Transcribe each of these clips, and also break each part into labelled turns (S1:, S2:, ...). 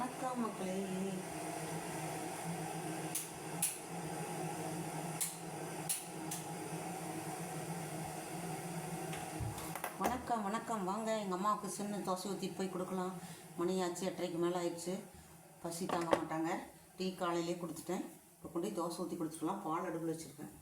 S1: வணக்கம் மக்களே. வணக்கம் வணக்கம். வாங்க எங்கள் அம்மாவுக்கு சின்ன தோசை ஊற்றி போய் கொடுக்கலாம். மணி ஆச்சு எட்டரைக்கு மேலே ஆயிடுச்சு. பசி தாங்க மாட்டாங்க. டீ காலையிலே கொடுத்துட்டேன். இப்போ கொண்டு தோசை ஊற்றி கொடுத்துக்கலாம் பால் அடுப்பில் வச்சுருக்கேன்.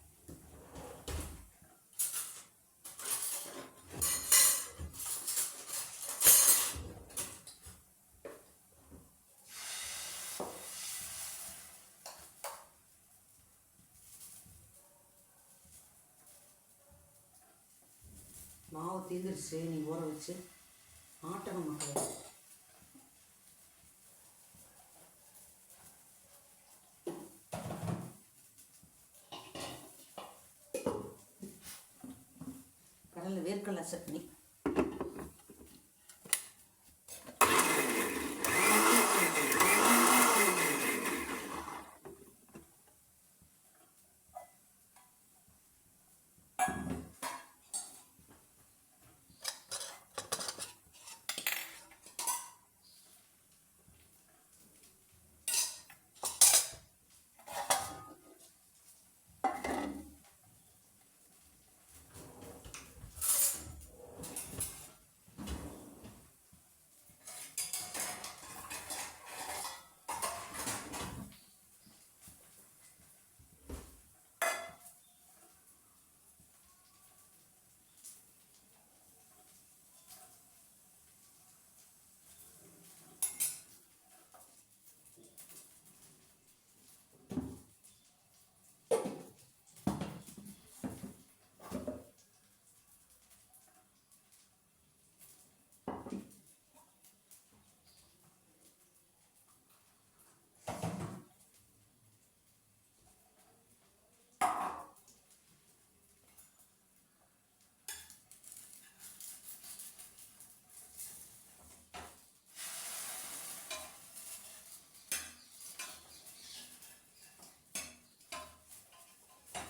S1: மாவு தீந்துருச்சு நீ ஊற வச்சு ஆட்டணும் மக்கள் கடலில் வேர்க்கடலை சட்னி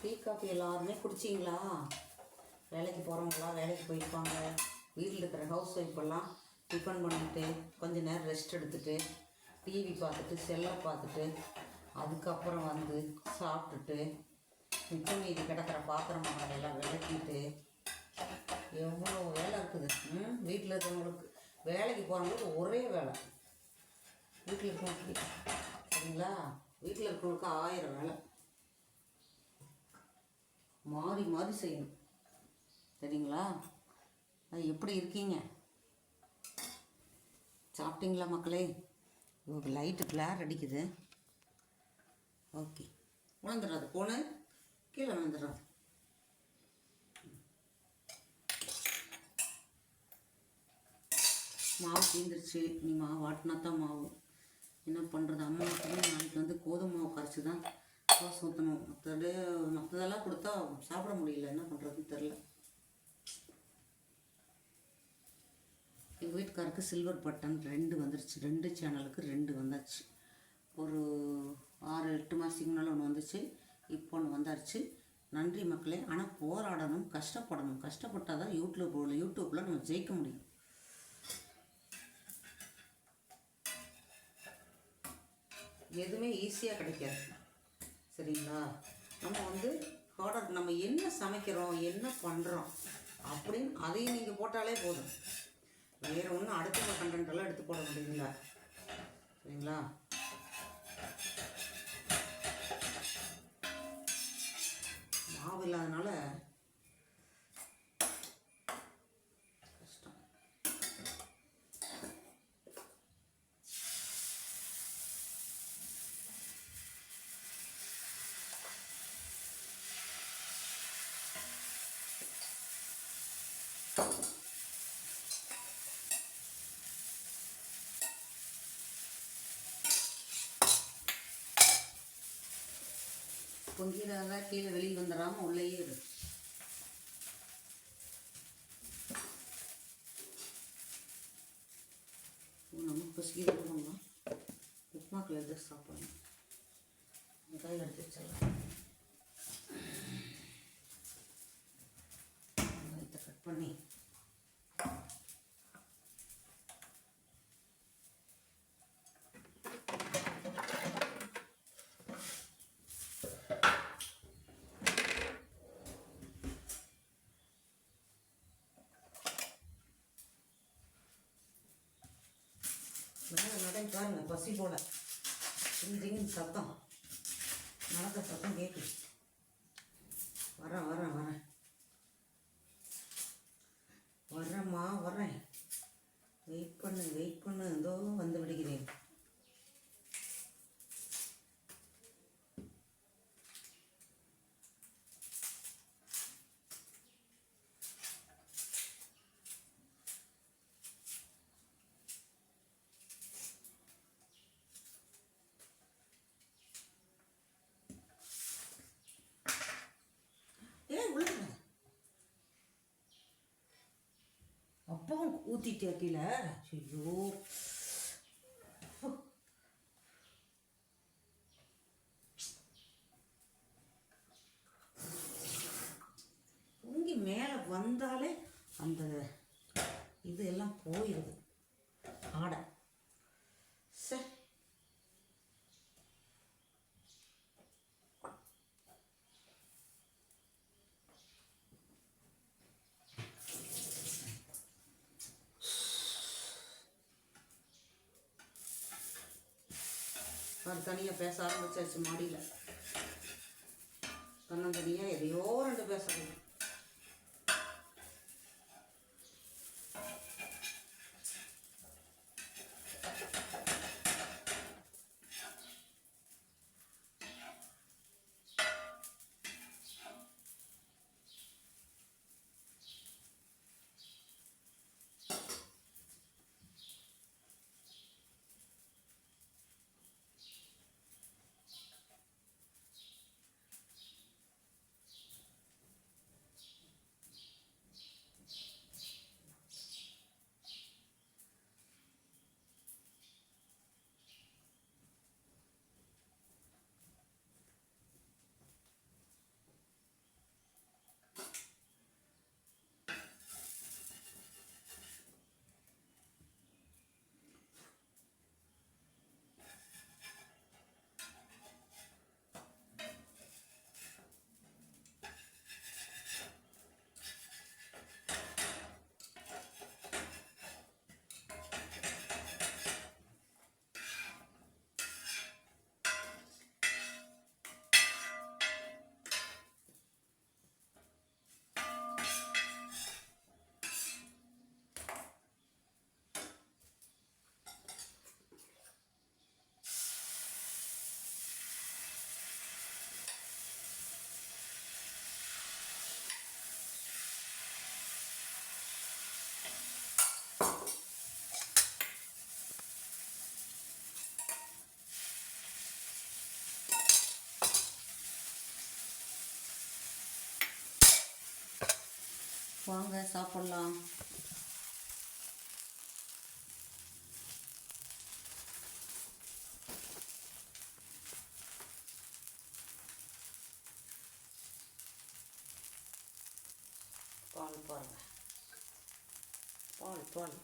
S1: டீ காஃபி எல்லாருமே குடிச்சிங்களா? வேலைக்கு போகிறவங்களாம் வேலைக்கு போயிருப்பாங்க. வீட்டில் இருக்கிற ஹவுஸ் ஒய்ஃப் எல்லாம் டிஃபன் பண்ணிட்டு கொஞ்ச நேரம் ரெஸ்ட் எடுத்துட்டு டிவி பார்த்துட்டு செல்லை பார்த்துட்டு அதுக்கப்புறம் வந்து சாப்பிட்டுட்டு மிச்சம் மீதி கிடக்கிற பாத்திரம் எல்லாம் விளக்கிட்டு எவ்வளோ வேலை இருக்குது? ம் வீட்டில் இருக்கிறவங்களுக்கு வேலைக்கு போகிறவங்களுக்கு ஒரே வேலை. வீட்டில் இருக்கவங்களுக்கு சரிங்களா? வீட்டில் இருக்கிறவங்களுக்கு ஆயிரம் வேலை. மாறி மாறி செய்யணும். சரிங்களா? அது எப்படி இருக்கீங்க? சாப்பிட்டீங்களா மக்களே? உங்களுக்கு லைட்டு கிளார் அடிக்குது. ஓகே விழுந்துடாது போன. கீழே விழுந்துடாது மாவு தீந்துருச்சு. நீ மாவு ஆட்டினா தான் மாவு. என்ன பண்ணுறது அம்மாவுக்கு நாளைக்கு வந்து கோதுமை மாவு கரைச்சி தான் தோசை ஊற்றணும் மற்றபடி மற்றதெல்லாம் கொடுத்தா சாப்பிட முடியல. என்ன பண்ணுறதுன்னு தெரில எங்கள் வீட்டுக்காருக்கு சில்வர் பட்டன் ரெண்டு வந்துருச்சு. ரெண்டு சேனலுக்கு ரெண்டு வந்தாச்சு. ஒரு ஆறு எட்டு மாதத்துக்கு முன்னால் ஒன்று வந்துச்சு. இப்போ ஒன்று வந்தாச்சு நன்றி மக்களே. ஆனால் போராடணும் கஷ்டப்படணும். கஷ்டப்பட்டால் தான் யூடியூப் யூடியூப்பில் நம்ம ஜெயிக்க முடியும். எதுவுமே ஈஸியாக கிடைக்காது. சரிங்களா? நம்ம வந்து ஆர்டர் நம்ம என்ன சமைக்கிறோம் என்ன பண்ணுறோம் அப்படின்னு அதையும் நீங்கள் போட்டாலே போதும். வேறு ஒன்றும் அடுத்த கண்டென்ட்டெல்லாம் எடுத்து போட முடியுங்களா சரிங்களா? மாவு இல்லாதனால பொங்கிடாத கீழே வெளியே வந்துடாமல் உள்ளேயே இரு. நமக்கு பசிக்கிறோம் உப்புமாக்கில் எதாவது சாப்பிடணும். மேலே பாருங்க பசி போல. ஜிங்கின்னு சத்தம். நடக்க சத்தம் கேட்குது வரேன் வரேன் வரேன். வரேம்மா வரேன். வெயிட் பண்ணு வெயிட் பண்ணு. இதோ வந்து விடுகிறேன். அப்பாவும் கீழே. ஐயோ. பொங்கி மேலே வந்தாலே அந்த இது எல்லாம் போயிடுது. ஆடை. அது தனியாக பேச ஆரம்பிச்சாச்சு மாடியில். தன்னந்தனியாக எதையோ ரெண்டு பேசுறது வாங்க சாப்பிட்லாம். பால் பாருங்க பால் பால்.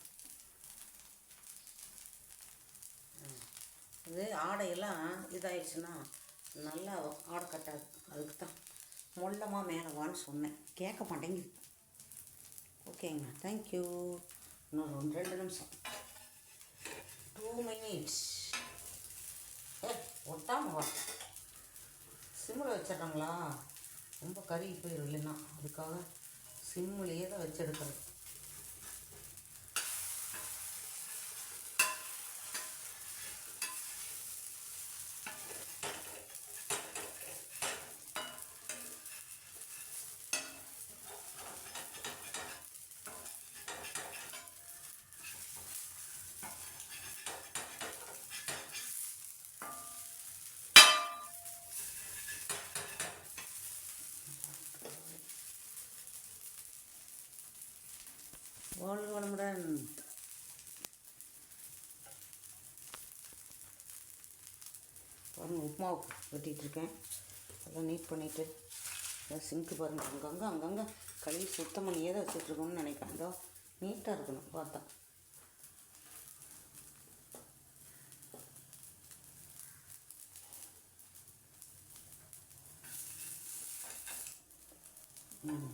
S1: இது ஆடையெல்லாம் இதாயிடுச்சுன்னா நல்லா ஆடை கட்டாது. அதுக்கு தான் மொல்லமாக மேலே வான்னு சொன்னேன். கேட்க மாட்டேங்குது. ஓகேங்க தேங்க்யூ இன்னும் ரெண்டு ரெண்டு நிமிஷம். டூ மினிட்ஸ் ஏ ஒட்டாமல் வா. சிம்மில் வச்சிட்றாங்களா? ரொம்ப கருகி போயிடும் இல்லைன்னா. அதுக்காக சிம்மிலேயே தான் வச்சு வாழ்க வளமுடன். பாருங்கள் உப்மா வெட்டிகிட்ருக்கேன். அதெல்லாம் நீட் பண்ணிவிட்டு சிங்க்கு பாருங்கள் அங்கங்கே அங்கங்கே கழுவி சுத்தம் பண்ணியே தான் வச்சுட்ருக்கோம்னு நினைக்கிறேன். அதோ நீட்டாக இருக்கணும் பார்த்தா. ம்.